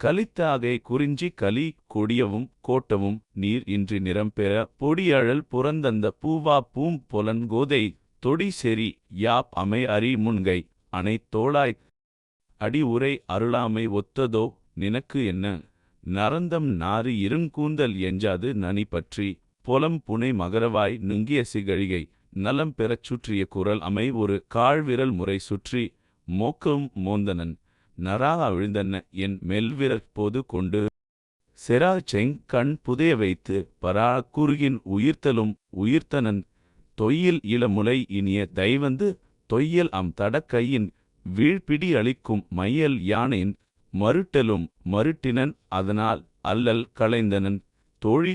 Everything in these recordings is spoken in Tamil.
கலித்த கலித்தாகை குறிஞ்சி கலி கொடியவும் கோட்டவும் நீர் இன்றி நிறம்பெற பொடியழல் புறந்தந்த பூவா பூம் பொலன்கோதை தொடி செறி யாப் அமை அறி முன்கை அனை தோளாய் அடி உரை அருளாமை ஒத்ததோ நினக்கு என்ன? நரந்தம் நாறு இருங்கூந்தல் எஞ்சாது நனி பற்றி பொலம் புனை மகரவாய் நுங்கிய சிகழிகை நலம் பெறச் சுற்றிய குரல் அமை ஒரு காழ்விரல் முறை சுற்றி மோக்கம் மோந்தனன். நரா விழுந்தன. என் மெல்விரற் போது கொண்டு செரா செங் கண் புதைய வைத்து பரா குறுகின் உயிர்த்தலும் உயிர்த்தனன் தொய்யில் இளமுலை இனிய தைவந்து தொய்யல் அம் தடக்கையின் வீழ்பிடி அளிக்கும் மையல் யானையின் மருட்டலும் மருட்டினன் அதனால் அல்லல் களைந்தனன். தோழி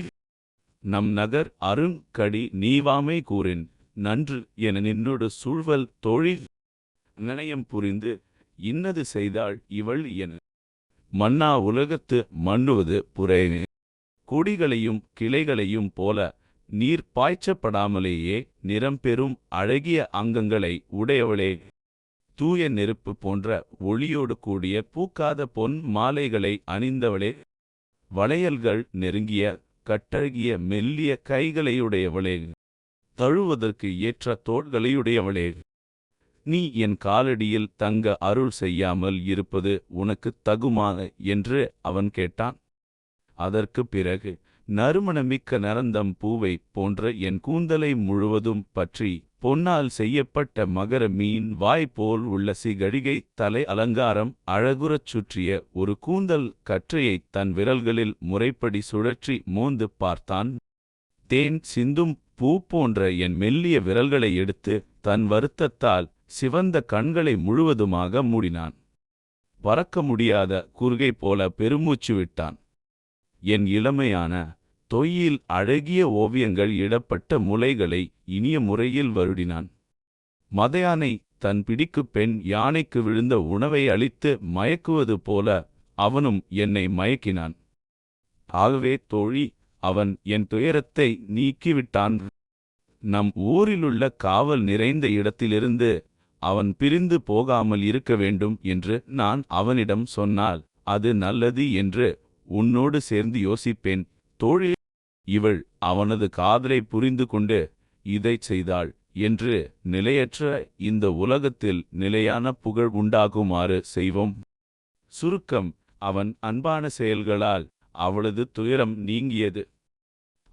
நம் நகர் அருங்கடி நீவாமை கூறின். நன்று என நின்னொடு சூழ்வல் தோழி நினையம் புரிந்து இன்னது செய்தாள் இவள் என. மன்னா உலகத்து மண்ணுவது புறேனே. கொடிகளையும் கிளைகளையும் போல நீர் பாய்ச்சப்படாமலேயே நிறம் பெறும் அழகிய அங்கங்களை உடையவளே. தூய நெருப்பு போன்ற ஒளியோடு கூடிய பூக்காத பொன் மாலைகளை அணிந்தவளே. வளையல்கள் நெருங்கிய கட்டழகிய மெல்லிய கைகளையுடையவளே. தழுவதற்கு ஏற்ற தோள்களையுடையவளே. நீ என் காலடியில் தங்க அருள் செய்யாமல் இருப்பது உனக்குத் தகுமா என்று அவன் கேட்டான். அதற்குப் பிறகு நறுமணமிக்க நரந்தம் பூவை போன்ற என் கூந்தலை முழுவதும் பற்றி பொன்னால் செய்யப்பட்ட மகர மீன் வாய் போல் உள்ள சிகழிகை தலை அலங்காரம் அழகுறச் சுற்றிய ஒரு கூந்தல் கற்றையை தன் விரல்களில் முறைப்படி சுழற்றி மோந்து பார்த்தான். தேன் சிந்தும் பூ போன்ற என் மெல்லிய விரல்களை எடுத்து தன் வருத்தத்தால் சிவந்த கண்களை முழுவதுமாக மூடினான். பறக்க முடியாத குறுகை போல பெருமூச்சு விட்டான். என் இளமையான தொய்யில் அழகிய ஓவியங்கள் இடப்பட்ட முலைகளை இனிய முறையில் வருடினான். மதயானை தன் பிடிக்கு பெண் யானைக்கு விழுந்த உணவை அளித்து மயக்குவது போல அவனும் என்னை மயக்கினான். ஆகவே தோழி அவன் என் துயரத்தை நீக்கிவிட்டான். நம் ஊரிலுள்ள காவல் நிறைந்த இடத்திலிருந்து அவன் பிரிந்து போகாமல் இருக்க வேண்டும் என்று நான் அவனிடம் சொன்னால் அது நல்லது என்று உன்னோடு சேர்ந்து யோசிப்பேன். தோழி இவள் அவனது காதலை புரிந்து கொண்டு இதைச் செய்தாள் என்று நிலையற்ற இந்த உலகத்தில் நிலையான புகழ் உண்டாகுமாறு செய்வோம். சுருக்கம் அவன் அன்பான செயல்களால் அவளது துயரம் நீங்கியது.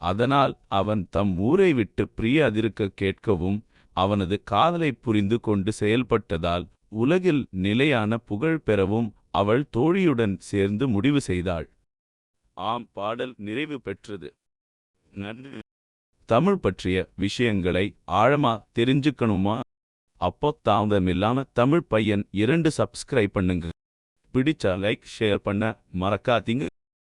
அதனால் அவன் தம் ஊரை விட்டு பிரியாதிருக்க கேட்கவும் அவனது காதலை புரிந்து கொண்டு செயல்பட்டதால் உலகில் நிலையான புகழ் பெறவும் அவள் தோழியுடன் சேர்ந்து முடிவு செய்தாள். ஆம் பாடல் நிறைவு பெற்றது. தமிழ் பற்றிய விஷயங்களை ஆழமா தெரிஞ்சுக்கணுமா? அப்போ தாமதமில்லாம தமிழ் பையன் இரண்டு சப்ஸ்கிரைப் பண்ணுங்க. பிடிச்சா லைக் ஷேர் பண்ண மறக்காதீங்க.